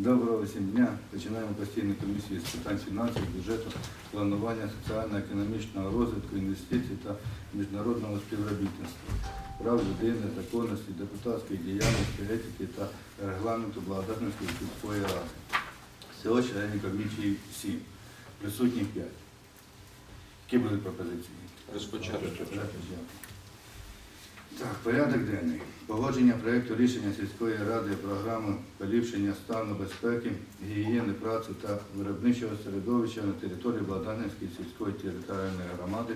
Доброго всім дня. Починаємо постійну комісію з питань фінансів, бюджету, планування соціально-економічного розвитку, інвестицій та міжнародного співробітництва, прав людини, законності, депутатської діяльності, етики та регламенту Благодатницької сільської ради. Всього членів комісії 7, присутніх 5. Які були пропозиції? Розпочати. Так, порядок денний. Погодження проєкту рішення сільської ради програми поліпшення стану безпеки, гігієни праці та виробничого середовища на території Бладанівської сільської територіальної громади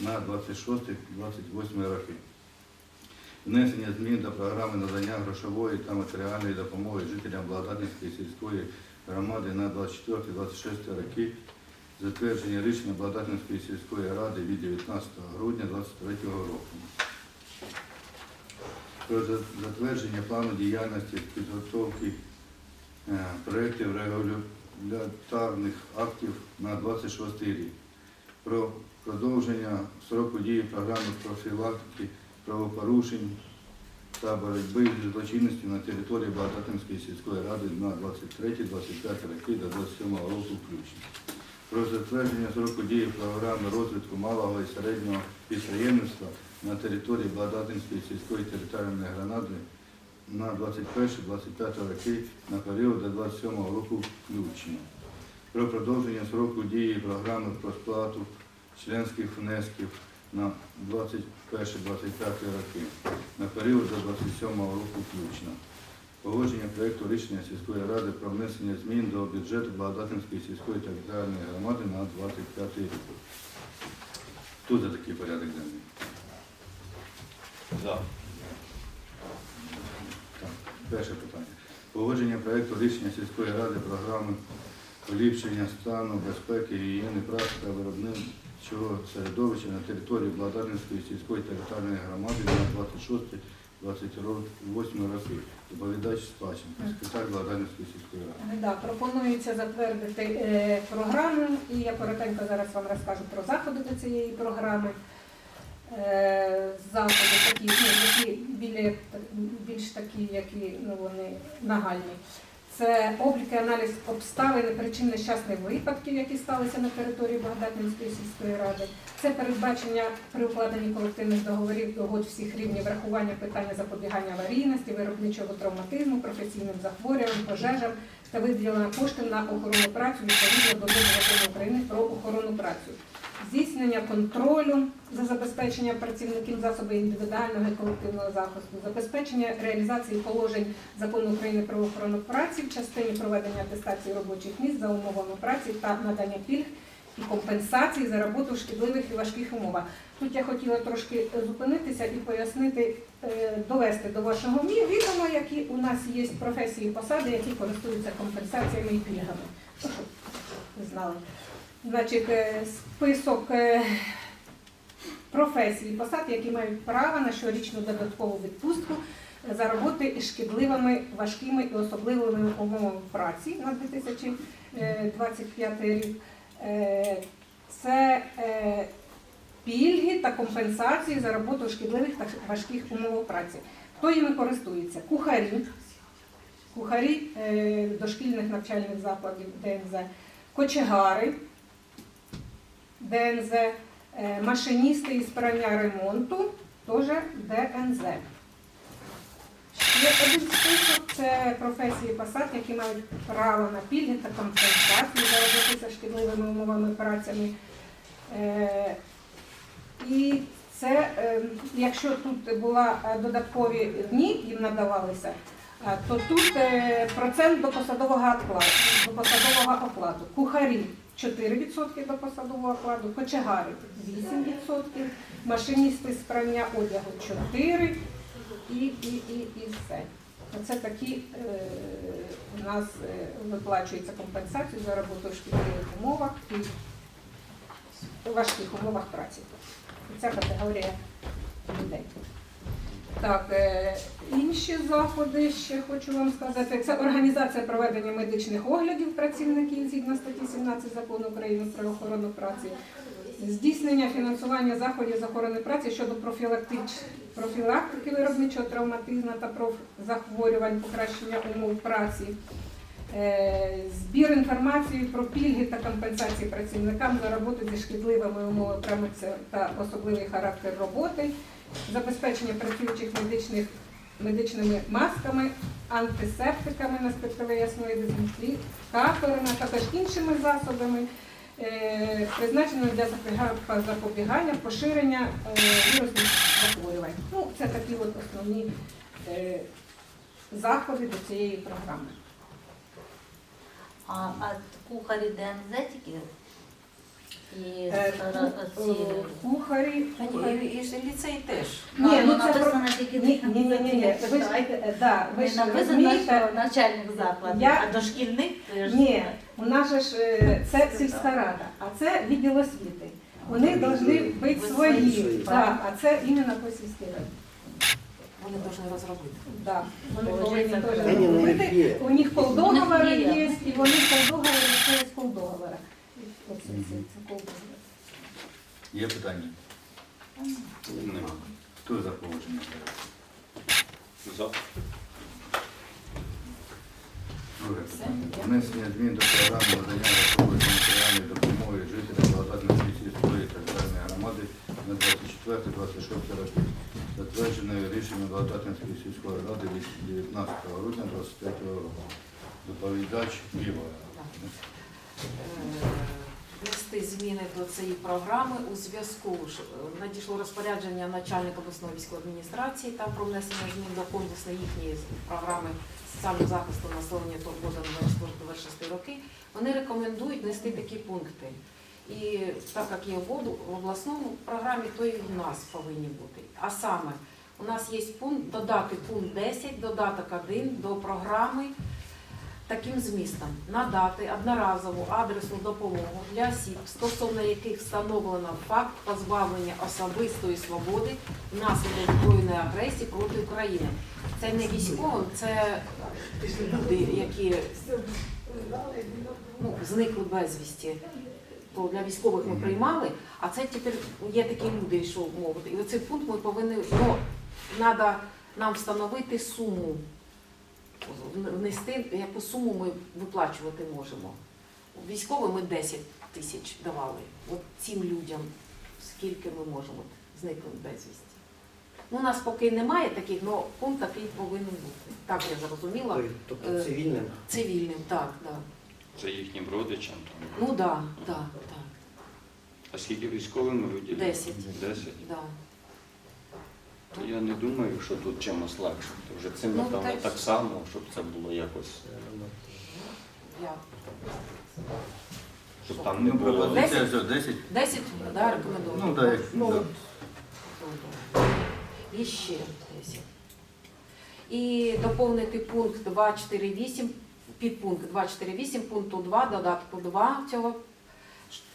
на 26-28 роки. Внесення змін до програми надання грошової та матеріальної допомоги жителям Бладанівської сільської громади на 24-26 роки. Затвердження рішення Бладанівської сільської ради від 19 грудня 2023 року про затвердження плану діяльності підготовки е, проєктів регуляторних актів на 26 рік, про продовження строку дії програми профілактики правопорушень та боротьби з злочинністю на території Багататинської сільської ради на 23-25 роки до 27 року включно. Про затвердження строку дії програми розвитку малого і середнього підприємництва на території Благодатинської сільської територіальної громади на 21-25 роки на період до 27 року включно. Про продовження сроку дії програми про сплату членських внесків на 21-25 роки на період до 27 року включно. Погодження проєкту рішення сільської ради про внесення змін до бюджету Благодатинської сільської територіальної громади на 25 рік. Тут за такий порядок денний. За. Так, перше питання. Погодження проєкту рішення сільської ради програми поліпшення стану безпеки, гігієни праці та виробничого середовища на території Бладарницької сільської територіальної громади на 26-28 роки. Доповідач Спаченко, секретар Бладарницької сільської ради. Да, пропонується затвердити е, програму, і я коротенько зараз вам розкажу про заходи до цієї програми. Е, заходи такі, ну, які біля, більш такі, які ну, вони нагальні. Це облік і аналіз обставин причин нещасних випадків, які сталися на території Богдатинської сільської ради. Це передбачення при укладенні колективних договорів угод всіх рівнів врахування питання запобігання аварійності, виробничого травматизму, професійним захворюванням, пожежам та виділення коштів на охорону праці відповідно до Закону України про охорону праці. Здійснення контролю за забезпечення працівників засобів індивідуального і колективного захисту, забезпечення реалізації положень закону України про охорону праці в частині проведення атестації робочих місць за умовами праці та надання пільг і компенсацій за роботу в шкідливих і важких умовах. Тут я хотіла трошки зупинитися і пояснити, е, довести до вашого відома, які у нас є професії і посади, які користуються компенсаціями і пільгами. Ви знали. Значить, е, список е, професій і посад, які мають право на щорічну додаткову відпустку за роботи шкідливими, важкими і особливими умовами праці на 2025 рік. Е, Це е, пільги та компенсації за роботу шкідливих та важких умовах праці. Хто їми користується? Кухарі, кухарі дошкільних навчальних закладів ДНЗ, кочегари, ДНЗ, е, машиністи із прання ремонту, теж ДНЗ. Ще один список це професії посад, які мають право на пільги та компенсації за шкідливими умовами працями. Е, І це, е, якщо тут була е, додаткові дні, їм надавалися, то тут процент до посадового окладу, до посадового окладу. Кухарі 4% до посадового окладу, кочегари 8%, машиністи з прання одягу 4% і, і, і, і все. Оце такі е, у нас е, виплачується компенсація за роботу в шкідливих умовах і важких умовах праці. Ця категорія людей. Так, е, інші заходи ще хочу вам сказати. Це організація проведення медичних оглядів працівників згідно статті 17 закону України про охорону праці. Здійснення фінансування заходів з охорони праці щодо профілактики виробничого травматизму та профзахворювань, покращення умов праці. Е, Збір інформації про пільги та компенсації працівникам за роботу зі шкідливими умовами та особливий характер роботи, забезпечення працюючих медичних, медичними масками, антисептиками на спиртовоясної дезінфікаторами, а також іншими засобами, е, призначеними для запобіга- запобігання поширення е, вірусних захворювань. Ну, це такі от основні е, заходи до цієї програми. А, а кухарі ДНЗ тільки? І Е, ці- е, Кухарі, ні, кухарі. і, ж ліцей теж. Ні, ну це про- тільки Ні, ні, ні, ні, ні. Ви ж, е, да, ви ж розумієте, начальник закладу, Я- а дошкільник теж. ні, у нас же ж е, це сільська рада, а це відділ освіти. Вони повинні бути свої, а це іменно по сільській раді. Вони повинні розробити. Да, вони повинні теж так. Ні, ну, робити. є. У них полдоговора є. є, і вони полдоговора через полдоговора. Є питання? Нема. Хто за погодження? За. Друге питання. Внесення змін до програми надання та матеріальної допомоги жителям благодатної сільської територіальної громади на 24-26 роки. Затвердженою рішенням Благодатницької сільської ради від 19 грудня 25 року. Доповідач Біва. Внести зміни до цієї програми у зв'язку е, надійшло розпорядження начальника обласної військової адміністрації та про внесення змін до комплексної їхньої програми соціального захисту населення турбота на 26 роки. Вони рекомендують внести такі пункти. І так як є в обласному програмі, то і в нас повинні бути. А саме, у нас є пункт додати пункт 10, додаток 1 до програми таким змістом надати одноразову адресну допомогу для осіб, стосовно яких встановлено факт позбавлення особистої свободи внаслідок збройної агресії проти України. Це не військовим, це люди, які ну, зникли безвісті. То для військових ми приймали, а це тепер є такі люди, що можуть. І оцей пункт ми повинні ну, треба нам встановити суму внести, яку суму ми виплачувати можемо. Військовим ми 10 тисяч давали. От цим людям скільки ми можемо зникли безвісті. Ну, у нас поки немає таких, але пункт такий повинен бути. Так я зрозуміла. Тобто Е, цивільним. Цивільним, так, так. Це їхнім родичам. Там. Ну так, так, так, А скільки військовим виділили? Десять. Десять. да. То Я не думаю, що тут чимось легше. Вже цим, Ну, напевно, так. так само, щоб це було якось, Я. щоб там не Ну, було. пропозиція за 10. 10, да, рекомендую. Ну, так, як Ну, да. І ще 10. І доповнити пункт 248, підпункт 248 пункту 2, додатку 2 цього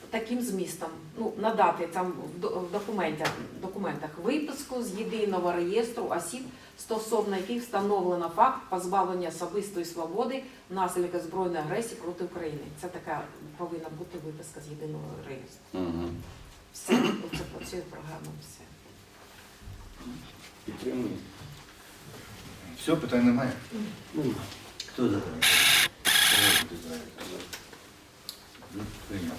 таким змістом. Ну, надати там в до- в документах, документах виписку з єдиного реєстру осіб, стосовно яких встановлено факт позбавлення особистої свободи внаслідок збройної агресії проти України. Це така повинна бути виписка з єдиного реєстру. Угу. Все, це працює програма, все. Підтримую. Все, питань немає. Ну, Хто за те? Погоджуйтесь за це. Ну, Прийнято.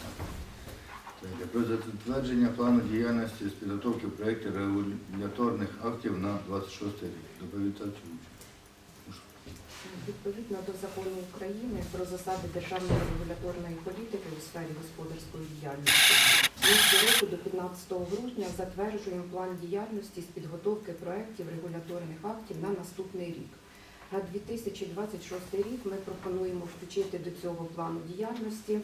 Про затвердження плану діяльності з підготовки проєктів регуляторних актів на 26 рік. Доповідач Луч. Відповідно до закону України про засади державної регуляторної політики у сфері господарської діяльності, ми щороку до 15 грудня затверджуємо план діяльності з підготовки проєктів регуляторних актів на наступний рік. На 2026 рік ми пропонуємо включити до цього плану діяльності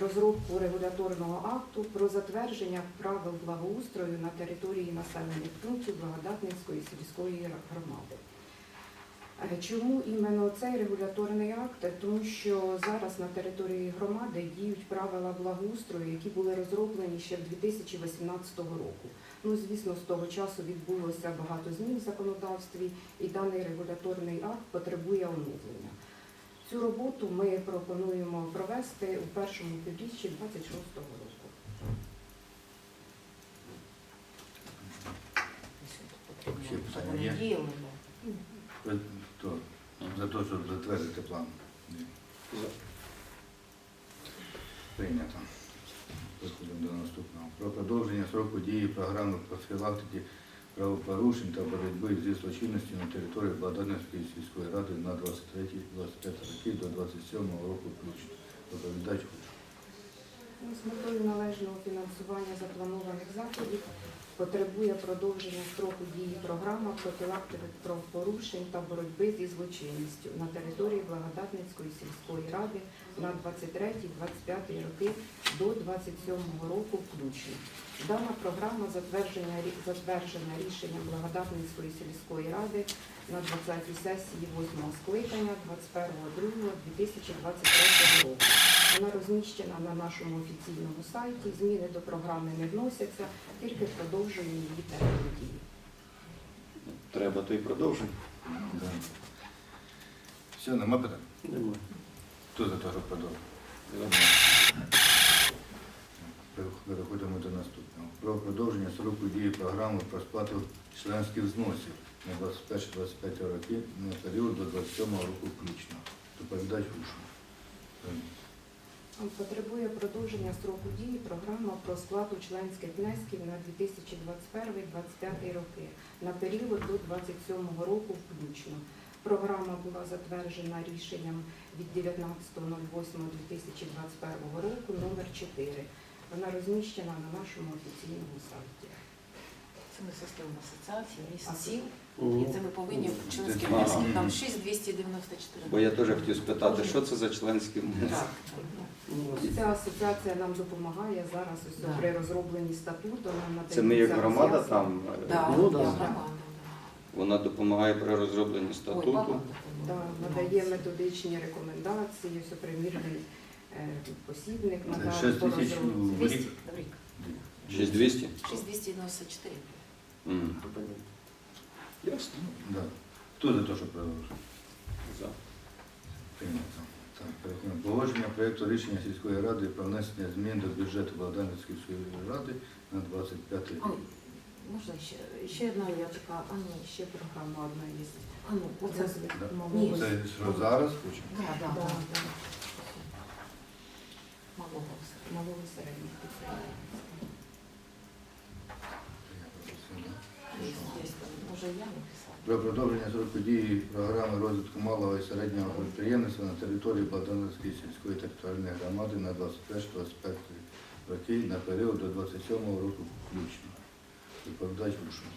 розробку регуляторного акту про затвердження правил благоустрою на території населених пунктів Благодатницької сільської громади. Е, Чому іменно цей регуляторний акт? Тому що зараз на території громади діють правила благоустрою, які були розроблені ще в 2018 року. Ну, звісно, з того часу відбулося багато змін в законодавстві, і даний регуляторний акт потребує оновлення. Цю роботу ми пропонуємо провести у першому півріччі 2026 року. Ще питання є? Да. Хто за те, щоб затвердити план? За. Прийнято. Переходимо до наступного. Про продовження строку дії програми профілактики правопорушень та боротьби зі злочинністю на території Богданівської сільської ради на 23-25 роки до 27 року включно. Доповідач. Ну, З метою належного фінансування запланованих заходів потребує продовження строку дії програма профілактики правопорушень та боротьби зі злочинністю на території Благодатницької сільської ради на 23-25 роки до 27 року включно. Дана програма затверджена, затверджена рішенням Благодатницької сільської ради на 20-й сесії 8 скликання 21.02.2023 року. Вона розміщена на нашому офіційному сайті. Зміни до програми не вносяться, тільки продовжуємо її термін дії. Треба, то й продовжимо. Да. Все, нема питань? Немає. Хто за те, що продовжити? Переходимо до наступного. Про продовження строку дії програми про сплату членських взносів на 21-25 роки на період до 27 року включно. Доповідач Гушу. Потребує продовження строку дії програма про сплату членських внесків на 2021-2025 роки на період до 27 року включно. Програма була затверджена рішенням від 19.08.2021 року номер 4. Вона розміщена на нашому офіційному сайті. Це ми система асоціації міст сіл. І це ми повинні в членські Ага. внески. Там 6294. Бо я теж хотів спитати, що це за членські внески? Так. Ця асоціація нам допомагає зараз ось Да. при розробленні статуту. Нам Це ми як громада роз'яснення. там, е, Да, Ну, да, да. громада, вона допомагає при розробленні. Ой, статуту. Да, надає методичні рекомендації, все примірний е, посібник Це надав 6 по тисяч розробці. в 200 рік. в рік. 6200? 6294. М. Ясно. Да. Хто за те, що продовжити? За. Прийнято. Так, переходимо. Погодження проєкту рішення сільської ради про внесення змін до бюджету Богданівської сільської ради на 25 рік. Ой, можна ще, ще одна я така, а ні, ще програма одна є. А ну, оце з- Да. Ні. Це що зараз хочемо? Да, да, Да, да. да. Малого. Малого середнього підприємства. Є, є там, Може я написала. Про продовження строку дії програми розвитку малого і середнього підприємництва на території Богдановської сільської територіальної громади на 21-25 роки на період до 27 року включно. Доповідач Рушин.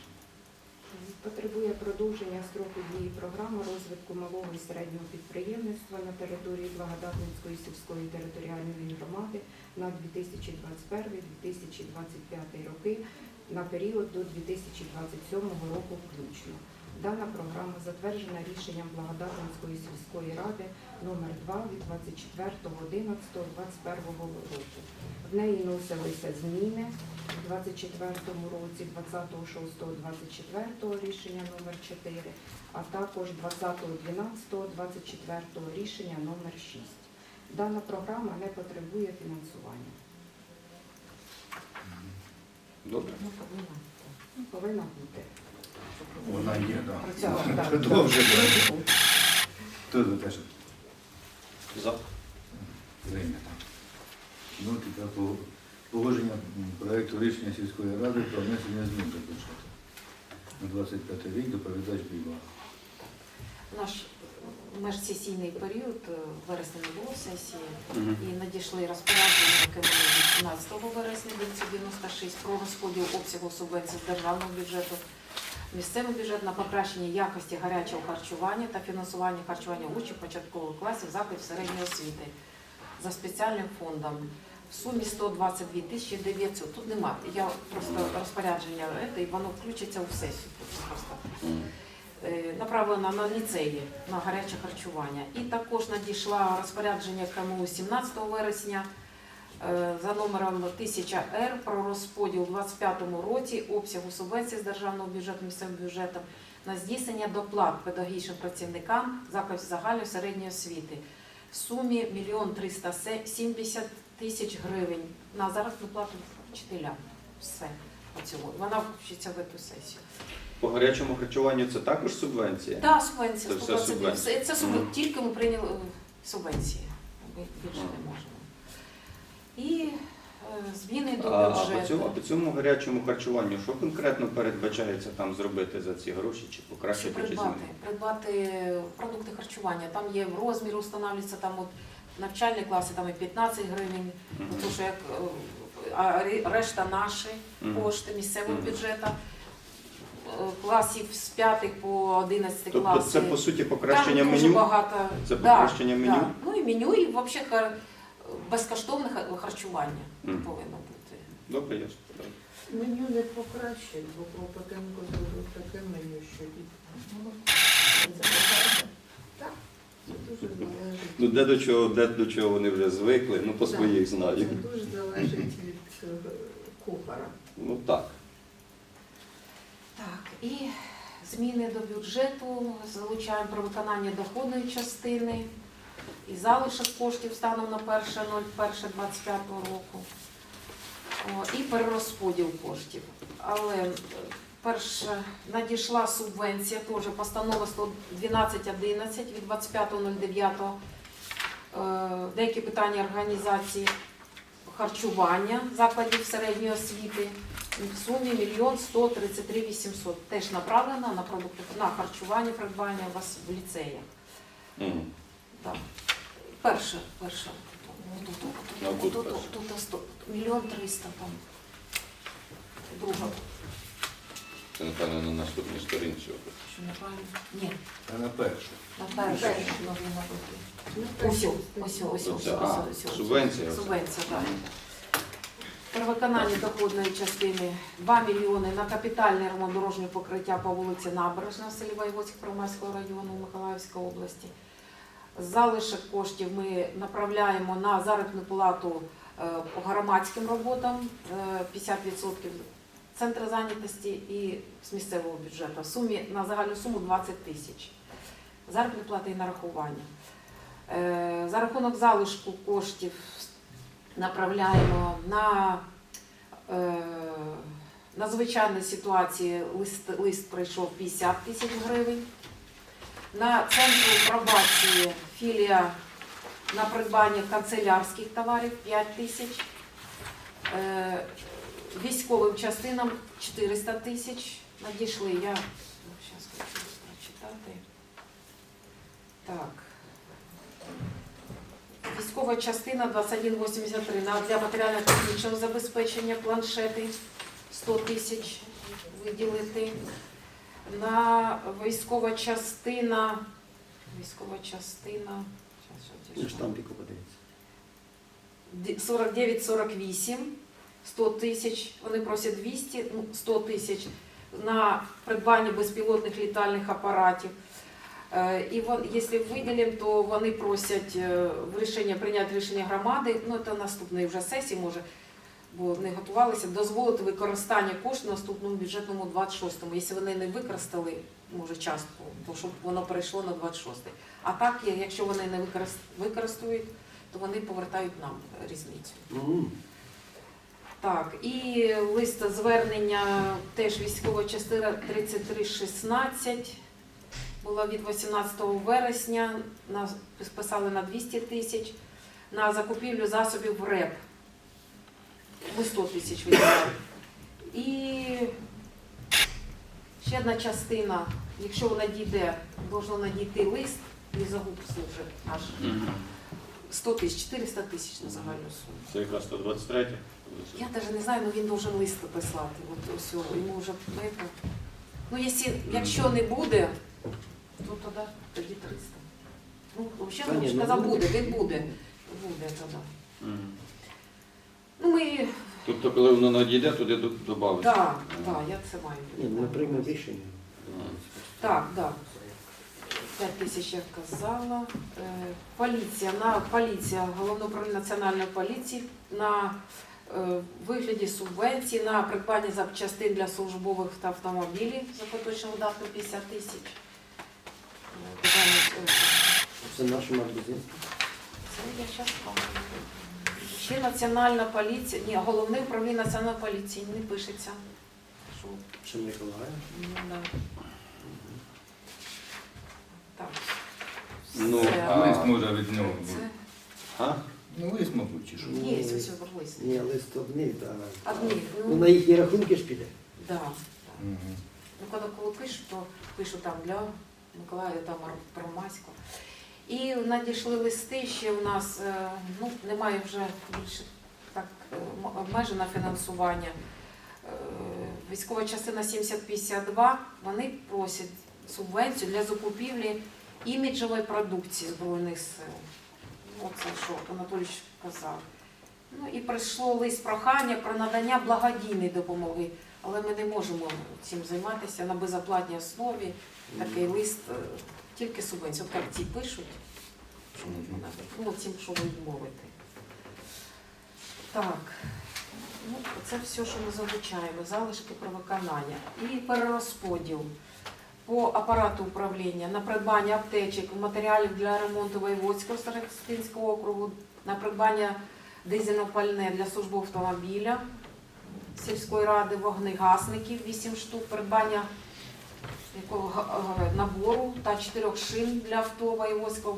Потребує продовження строку дії програми розвитку малого і середнього підприємництва на території Благодатницької сільської територіальної громади на 2021-2025 роки на період до 2027 року включно. Дана програма затверджена рішенням Благодатницької сільської ради номер 2 від 24.11.21 року. В неї вносилися зміни у 24 році, 26.24 рішення номер 4, а також 20.12.24 рішення номер 6. Дана програма не потребує фінансування. Добре. Ну, повинна. Ну, Повинна бути. Вона є, так. Продовжуємо. Хто за те, що За. прийнято? Ну, тепер по- погодження м, проекту рішення сільської ради про внесення змін до бюджету. На 25 рік доповідач Біла. Наш межсесійний період, е, в вересні не було сесії, Мгм. і надійшли розпорядження, яке було від 17 вересня 996 про розподіл обсягу субвенцій з державного бюджету, місцевий бюджет на покращення якості гарячого харчування та фінансування харчування учнів початкових класів закладів середньої освіти за спеціальним фондом в сумі 122 тисячі 900. Тут немає. Я просто розпорядження і воно включиться у сесію. Просто е, направлена на ліцеї на гаряче харчування. І також надійшла розпорядження КМУ 17 вересня за номером 1000 Р про розподіл у 2025 році обсягу субвенцій з державного бюджету місцевим бюджетом на здійснення доплат педагогічним працівникам закладів загальної середньої освіти в сумі 1 370 тисяч гривень на заробітну плату вчителям. Все. Оцього. Вона включиться в цю сесію. По гарячому харчуванню це також субвенція? Так, субвенція. Це все субвенція. Це, це субвен- Мгм. Тільки ми прийняли е, субвенції. більше не можемо. І е, зміни до А, а по цьому, по цьому гарячому харчуванню, що конкретно передбачається там зробити за ці гроші, чи Чи покращити, чи придбати, змінити? придбати продукти харчування. Там є розмір, встановлюється там от навчальні класи, там і 15 гривень, Мгм. тому що як е, а решта наші кошти місцевого Мгм. бюджету. Е, Класів з 5 по 11 Тобто класи. це по суті покращення Там дуже меню? багато. Це Да, меню? да. Ну і меню, і взагалі безкоштовне харчування Мгм. повинно бути. Добре, я спитаю. Меню не покращить, бо Клопотенко зробив таке меню, що і так, це дуже залежить. Ну де до чого, де до чого вони вже звикли, ну по своїх знаю. Це дуже залежить від е, кухара. Ну так. Так, і зміни до бюджету залучаємо про виконання доходної частини і залишок коштів станом на 1.01.25 року. І перерозподіл коштів. Але е, перше надійшла субвенція, теж постанова 112.11 від 25.09. Е, Деякі питання організації харчування закладів середньої освіти в сумі мільйон 133 800. Теж направлена на продукти на харчування, придбання у вас в ліцеях. Мгм. Так. Перше, перше. Тут, тут, тут, мільйон триста там. Друга, Це, напевно, на наступній сторінці. що неправильно? Ні, А на першу. на набути. Ось, ось, ось, ось, ось, субвенція. Субвенція, так. При доходної частини 2 мільйони на капітальний ремонт дорожнього покриття по вулиці Набережна в селі Воєводськ Промайського району Миколаївської області. Залишок коштів ми направляємо на заробітну плату е, по громадським роботам е, 50% центру зайнятості і з місцевого бюджету. В сумі на загальну суму 20 тисяч. Заробітні плати і нарахування. Е, За рахунок залишку коштів направляємо на е, надзвичайні ситуації лист, лист прийшов 50 тисяч гривень. На центру пробації філія на придбання канцелярських товарів 5 тисяч. Е, Військовим частинам 400 тисяч надійшли. Я зараз хочу прочитати. Так. Військова частина 2183 для матеріально-технічного забезпечення планшети 100 тисяч виділити. На військова частина. Військова частина. щас, щас, щас. Ді- 49-48, 100 тисяч, вони просять 200, ну, 100 тисяч на придбання безпілотних літальних апаратів. Е, І вон, якщо виділимо, то вони просять е, рішення прийняти рішення громади, ну це наступної вже сесії може, бо не готувалися, дозволити використання коштів наступному бюджетному 26-му. Якщо вони не використали, може частку, то щоб воно перейшло на 26-й. А так, якщо вони не використ- використовують, то вони повертають нам різницю. Так, і лист звернення теж військова частина 3316 була від 18 вересня, нас списали на 200 тисяч на закупівлю засобів РЕП. Ми 100 тисяч виділяли. І ще одна частина, якщо вона дійде, должно надійти лист, лізогуб служить наш. Мгм. 100 тисяч, 400 тисяч на загальну суму. Це якраз 123. Я навіть не знаю, ну він должен лист прислати. От ось його, йому вже это. Ну, якщо, якщо не буде, то тоді, тоді 300. Ну, взагалі, він ж казав, буде, він буде. Буде тоді. Ну, ми, Тобто, коли воно надійде, туди додати. так, так, я це маю. Ні, ми приймемо рішення. Так, так. 5 тисяч я казала. Е, Поліція, на поліція, головне управління національної поліції на е, вигляді субвенції на придбання запчастин для службових та автомобілів за поточну видатку 50 тисяч. Е, Це наші магазин. Це я зараз Ще національна поліція, ні, головне управління національної поліції не пишеться. Що Ще Миколаїв. Ну, да. Так. Ну, Все. а- Лист може від нього Це бути. А? Ну, лист, мабуть, чи що. Є ось лист. Ні, лист одний, а Одні, ну, ну, на їхні рахунки ж піде. да. Мгм. Ну, коли коли пишу, то пишу там для Миколая там Промасько. І надійшли листи ще у нас, е, ну, немає вже більше так е, м- обмежено фінансування. Е, Військова частина 7052, вони просять субвенцію для закупівлі іміджової продукції Збройних сил. Оце що Анатолійович казав. Ну і прийшло лист прохання про надання благодійної допомоги але ми не можемо цим займатися на безоплатній основі. Такий лист, е, тільки субвенцію. От як ці пишуть, Ну, цим, що ви відмовити. Так, ну, це все, що ми залучаємо, залишки про виконання. І перерозподіл по апарату управління на придбання аптечок, матеріалів для ремонту Воєводського Старостинського округу, на придбання дизельного пальне для служби автомобіля сільської ради вогнегасників 8 штук, придбання якого га- набору та 4 шин для авто Воєводського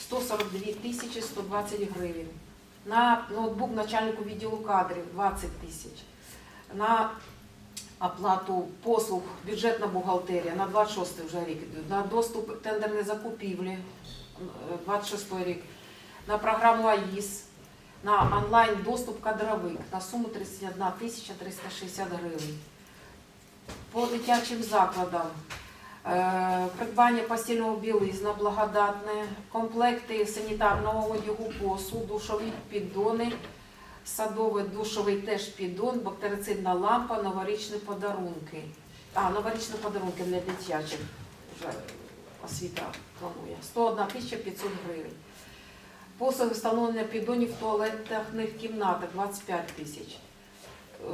142 тисячі 120 гривень. На ноутбук начальнику відділу кадрів 20 тисяч. На оплату послуг бюджетна бухгалтерія на 26 вже рік, на доступ тендерні закупівлі е, 26 рік, на програму АїС, на онлайн доступ кадровик на суму 31 360 гривень. По дитячим закладам е, придбання постільного білизна благодатне, комплекти санітарного одягу, посуд, душові піддони, садовий душовий теж піддон, бактерицидна лампа, новорічні подарунки. А, новорічні подарунки для дитячих вже освіта планує. 101 500 гривень. Послуги встановлення піддонів в туалетних кімнатах 25 тисяч. Е,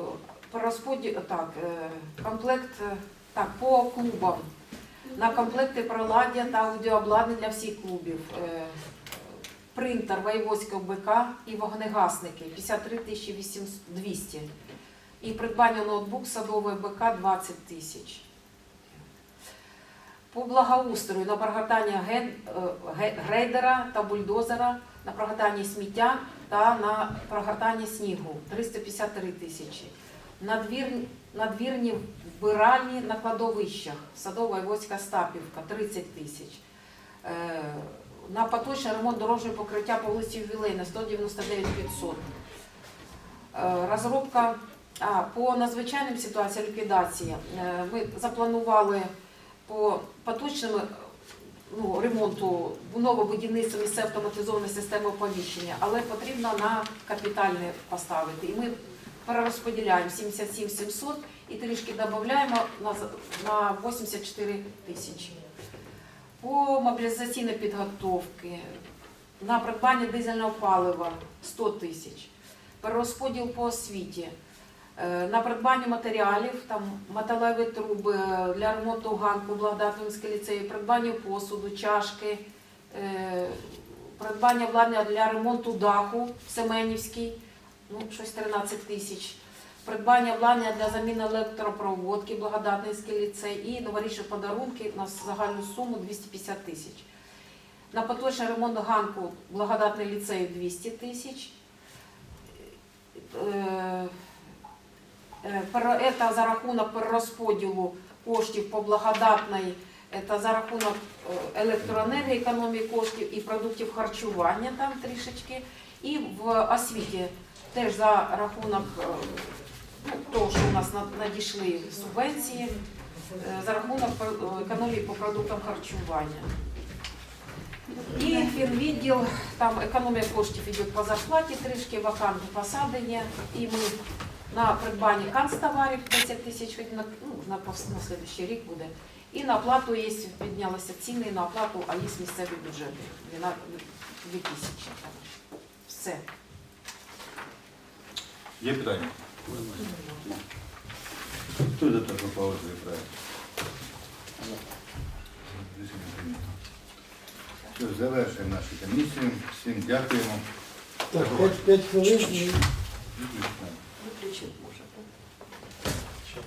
По розподі... так, е, комплект е, так, по клубам. На комплекти приладдя та аудіообладнання всіх клубів. Принтер Воєводського БК і вогнегасники 53 тисячі 200. І придбання ноутбук садової БК 20 тисяч. По благоустрою на ге- грейдера та бульдозера, на прогортання сміття та на прогортання снігу 353 тисячі. Надвір, надвірні вбиральні на кладовищах, садова і Воська Стапівка 30 тисяч. Е, На поточний ремонт дорожнього покриття по вулиці Ювілейна 199 500. Е, Розробка а, по надзвичайним ситуаціям ліквідації. Е, Ми запланували по поточним ну, ремонту нового будівництва місце автоматизованої системи оповіщення, але потрібно на капітальне поставити. І ми перерозподіляємо 77 700 і трішки додаємо на, на 84 тисячі. По мобілізаційній підготовці на придбання дизельного палива 100 тисяч. Перерозподіл по освіті. Е, На придбання матеріалів, там металеві труби е, для ремонту ганку Благодатинський ліцею, придбання посуду, чашки, е, придбання обладнання для ремонту даху в Семенівській, ну, щось 13 тисяч. Придбання обладнання для заміни електропроводки Благодатницький ліцей і новорічні подарунки на загальну суму 250 тисяч. На поточний ремонт ганку Благодатний ліцей 200 тисяч. Це за рахунок перерозподілу коштів по благодатної, це за рахунок е, електроенергії, економії коштів і продуктів харчування там трішечки. І в освіті теж за рахунок е, ну, того, що у нас надійшли субвенції, е, за рахунок економії по продуктам харчування. І фінвідділ, там економія коштів йде по зарплаті, трішки вакантні посади є. І ми на придбання канцтоварів 10 тисяч на, ну, на, на слідчий рік буде. І на оплату є, піднялися ціни на оплату, а є місцеві бюджети. 2 тисячі. Все. Є питання? Хто за те, що погоджує проект? Все, завершуємо нашу комісію. Всім дякуємо. Так, 5 хвилин. Выключить можно. Сейчас.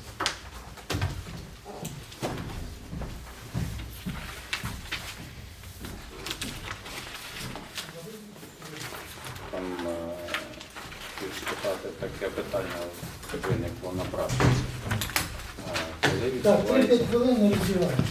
Там депутати таке питання виникло на практиці. Е, так, 30 хвилин не розділяємо.